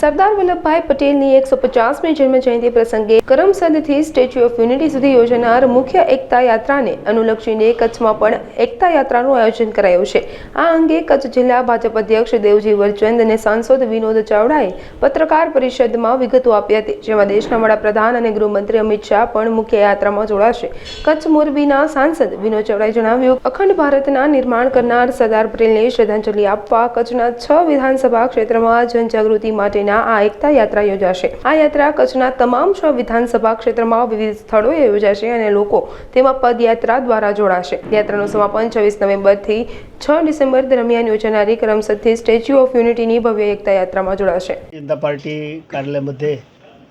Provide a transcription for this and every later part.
સરદાર વલ્લભભાઈ પટેલની એકસો પચાસમી જન્મજયંતિ પ્રસંગે કરમસદથી સ્ટેચ્યુ ઓફ યુનિટી સુધી યોજાનાર મુખ્ય એકતા યાત્રાને અનુલક્ષીને કચ્છમાં પણ એકતા યાત્રાનું આયોજન કરાયું છે. આ અંગે કચ્છ જિલ્લા ભાજપ અધ્યક્ષ દેવજી વરચંદ અને સાંસદ વિનોદ ચાવડાએ પત્રકાર પરિષદમાં વિગતો આપી હતી, જેમાં દેશના વડાપ્રધાન અને ગૃહમંત્રી અમિત શાહ પણ મુખ્ય યાત્રામાં જોડાશે. કચ્છ મોરબીના સાંસદ વિનોદ ચાવડાએ જણાવ્યું, અખંડ ભારતના નિર્માણ કરનાર સરદાર પટેલને શ્રદ્ધાંજલિ આપવા કચ્છના છ વિધાનસભા ક્ષેત્રમાં જનજાગૃતિ માટેના આ એકતા યાત્રા યોજાશે. આ યાત્રા કચ્છના તમામ છ વિધાનસભા ક્ષેત્રમાં વિવિધ સ્થળોએ યોજાશે અને લોકો તેમાં પદયાત્રા દ્વારા જોડાશે. યાત્રાનું સમાપન છવ્વીસ નવેમ્બરથી છ ડિસેમ્બર દરમિયાન યોજાનારી કરમસદથી સ્ટેચ્યુ ઓફ યુનિટીની ભવ્ય એકતા યાત્રામાં જોડાશે. જનતા પાર્ટી કાર્યાલય મધ્યે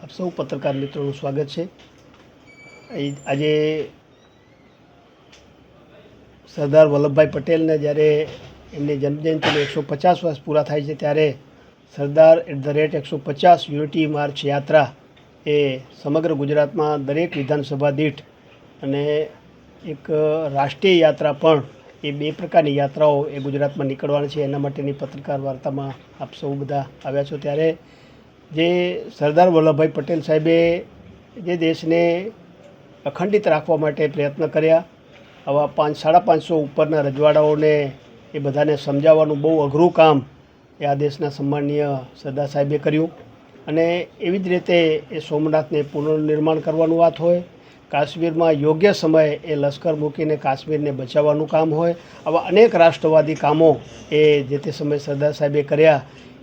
આપ સૌ પત્રકાર મિત્રોનું સ્વાગત છે. આજે સરદાર વલ્લભભાઈ પટેલને જ્યારે એમની જન્મજયંતિને એકસો પચાસ વર્ષ પૂરા થાય છે ત્યારે સરદાર એટ ધ રેટ એકસો પચાસ યુનિટી માર્ચ યાત્રા એ સમગ્ર ગુજરાતમાં દરેક વિધાનસભા દીઠ અને એક રાષ્ટ્રીય યાત્રા પણ એ બે પ્રકારની યાત્રાઓ એ ગુજરાતમાં નીકળવાની છે. એના માટેની પત્રકાર વાર્તામાં આપ સૌ બધા આવ્યા છો ત્યારે જે સરદાર વલ્લભભાઈ પટેલ સાહેબે જે દેશને અખંડિત રાખવા માટે પ્રયત્ન કર્યા, આવા પાંચ, સાડા પાંચસો ઉપરના રજવાડાઓને એ બધાને સમજાવવાનું બહુ અઘરું કામ એ આ દેશના સન્માનીય સરદાર સાહેબે કર્યું. અને એવી જ રીતે એ સોમનાથને પુનર્નિર્માણ કરવાનું વાત હોય, કાશ્મીરમાં યોગ્ય સમયે એ લશ્કર મૂકીને કાશ્મીરને બચાવવાનું કામ હોય, આવા અનેક રાષ્ટ્રવાદી કામો એ જે તે સમયે સરદાર સાહેબે કર્યા,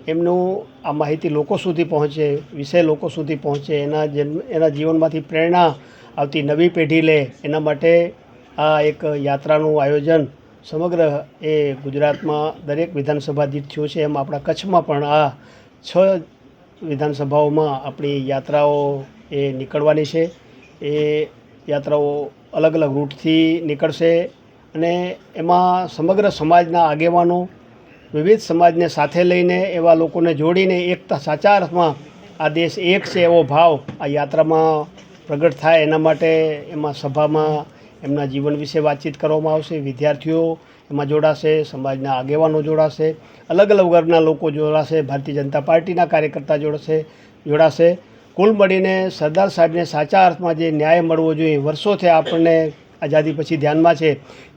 એમનું આ માહિતી લોકો સુધી પહોંચે, વિષય લોકો સુધી પહોંચે, એના જન્મ એના જીવનમાંથી પ્રેરણા આવતી નવી પેઢી લે, એના માટે આ એક યાત્રાનું આયોજન સમગ્ર એ ગુજરાતમાં દરેક વિધાનસભા દીઠ થયું છે, એમ આપણા કચ્છમાં પણ આ છ વિધાનસભાઓમાં આપણી યાત્રાઓ એ નીકળવાની છે. એ યાત્રાઓ અલગ અલગ રૂટથી નીકળશે અને એમાં સમગ્ર સમાજના આગેવાનો, વિવિધ સમાજને સાથે લઈને એવા લોકોને જોડીને એકતા સાચા અર્થમાં આ દેશ એક છે એવો ભાવ આ યાત્રામાં પ્રગટ થાય એના માટે એમાં સભામાં એમના જીવન વિશે વાતચીત કરવામાં આવશે, વિદ્યાર્થીઓ એમાં જોડાશે, સમાજના આગેવાનો જોડાશે અલગ અલગ વર્ગના લોકો જોડાશે, ભારતીય જનતા પાર્ટીના કાર્યકર્તા જોડાશે જોડાશે. કુલ મળીને સરદાર સાહેબને સાચા અર્થમાં જે ન્યાય મળવો જોઈએ, વર્ષોથી આપણને આઝાદી પછી ધ્યાનમાં છે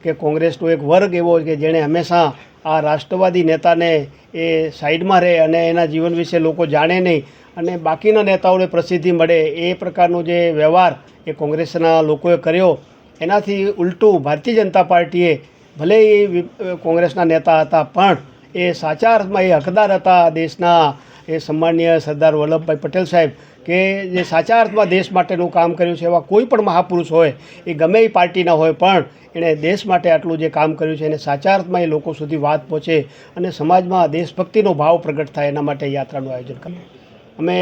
કે કોંગ્રેસનો એક વર્ગ એવો કે જેણે હંમેશા આ રાષ્ટ્રવાદી નેતાને એ સાઈડમાં રહે અને એના જીવન વિશે લોકો જાણે નહીં અને બાકીના નેતાઓને પ્રસિદ્ધિ મળે એ પ્રકારનો જે વ્યવહાર એ કોંગ્રેસના લોકોએ કર્યો એનાથી ઉલટું ભારતીય જનતા પાર્ટીએ ભલે એ કોંગ્રેસના નેતા હતા, પણ એ સાચા અર્થમાં એ હકદાર હતા દેશના એ સન્માનીય સરદાર વલ્લભભાઈ પટેલ સાહેબ, કે જે સાચા અર્થમાં દેશ માટેનું કામ કર્યું છે, એવા કોઈ પણ મહાપુરુષ હોય, એ ગમે એ પાર્ટીના હોય, પણ એણે દેશ માટે આટલું જે કામ કર્યું છે, એને સાચા અર્થમાં એ લોકો સુધી વાત પહોંચે અને સમાજમાં દેશભક્તિનો ભાવ પ્રગટ થાય, એના માટે યાત્રાનું આયોજન કર્યું અમે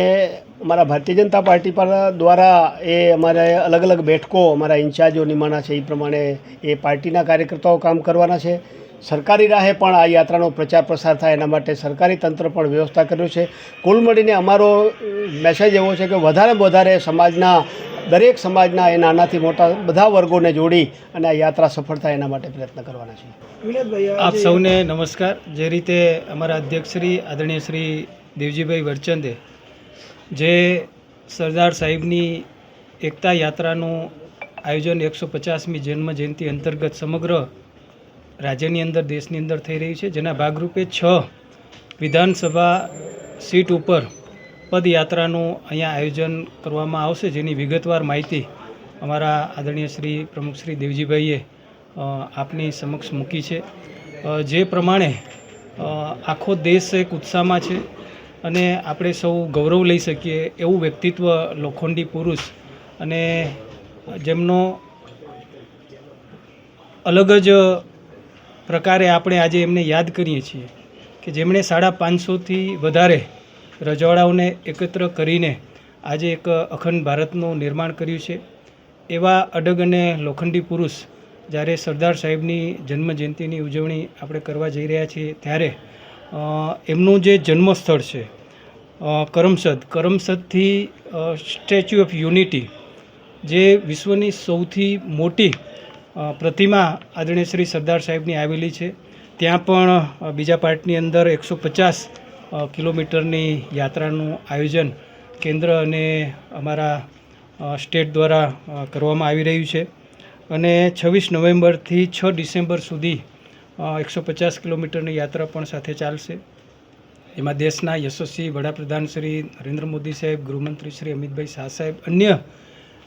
અમારા ભારતીય જનતા પાર્ટી પર દ્વારા એ અમારે અલગ અલગ બેઠકો અમારા ઇન્ચાર્જો નિમાણા છે એ પ્રમાણે એ પાર્ટીના કાર્યકર્તાઓ કામ કરવાના છે. સરકારી રાહે પણ આ યાત્રાનો પ્રચાર પ્રસાર થાય એના માટે સરકારી તંત્ર પણ વ્યવસ્થા કર્યું છે. કુલ મળીને અમારો મેસેજ એવો છે કે વધારે વધારે સમાજના દરેક સમાજના એ નાનાથી મોટા બધા વર્ગોને જોડી અને આ યાત્રા સફળ થાય એના માટે પ્રયત્ન કરવાના છે. આપ સૌને નમસ્કાર. જે રીતે અમારા અધ્યક્ષ શ્રી આદરણીય શ્રી દેવજીભાઈ વરચંદે જે સરદાર સાહેબની એકતા યાત્રાનું આયોજન એકસો પચાસમી જન્મ જયંતિ અંતર્ગત સમગ્ર રાજ્યની અંદર, દેશની અંદર થઈ રહી છે, જેના ભાગરૂપે છ વિધાનસભા સીટ ઉપર પદયાત્રાનું અહીંયા આયોજન કરવામાં આવશે. જેની વિગતવાર માહિતી અમારા આદરણીય શ્રી પ્રમુખ શ્રી દેવજીભાઈએ આપની સમક્ષ મૂકી છે. જે પ્રમાણે આખો દેશ એક ઉત્સાહમાં છે. અને આપણે સૌ ગૌરવ લઈ શકીએ એવું વ્યક્તિત્વ લોખંડી પુરુષ અને જેમનો અલગ જ પ્રકારે આપણે આજે એમને યાદ કરીએ છીએ કે જેમણે સાડા પાંચસોથી વધારે રજવાડાઓને એકત્ર કરીને આજે એક અખંડ ભારતનું નિર્માણ કર્યું છે. એવા અડગ અને લોખંડી પુરુષ જ્યારે સરદાર સાહેબની જન્મજયંતિની ઉજવણી આપણે કરવા જઈ રહ્યા છીએ ત્યારે એમનું જે જન્મસ્થળ છે કરમસદ, કરમસદથી સ્ટેચ્યુ ઓફ યુનિટી, જે વિશ્વની સૌથી મોટી પ્રતિમા આદરણીય શ્રી સરદાર સાહેબની આવેલી છે. ત્યાં પણ બીજા પાર્ટની અંદર એકસો પચાસ કિલોમીટરની યાત્રાનું આયોજન કેન્દ્ર અને અમારા સ્ટેટ દ્વારા કરવામાં આવી રહ્યું છે. અને છવ્વીસ નવેમ્બરથી છ ડિસેમ્બર સુધી એકસો પચાસ કિલોમીટરની યાત્રા પણ સાથે ચાલશે. એમાં દેશના યશસ્વી વડાપ્રધાન શ્રી નરેન્દ્ર મોદી સાહેબ, ગૃહમંત્રી શ્રી અમિતભાઈ શાહ સાહેબ, અન્ય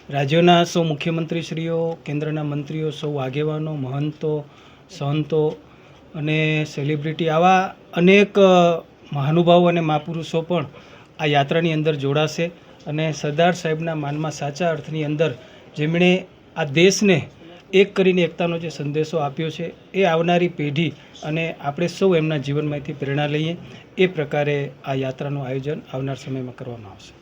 રાજ્યોના સૌ મુખ્યમંત્રીશ્રીઓ, કેન્દ્રના મંત્રીઓ, સૌ આગેવાનો, મહંતો, સંતો અને સેલિબ્રિટી આવા અનેક મહાનુભાવો અને મહાપુરુષો પણ આ યાત્રાની અંદર જોડાશે અને સરદાર સાહેબના માનમાં સાચા અર્થની અંદર જેમણે આ દેશને એક કરીને એકતાનો જે સંદેશો આપ્યો છે એ આવનારી પેઢી અને આપણે સૌ એમના જીવનમાંથી પ્રેરણા લઈએ એ પ્રકારે આ યાત્રાનું આયોજન આવનાર સમયમાં કરવામાં આવશે.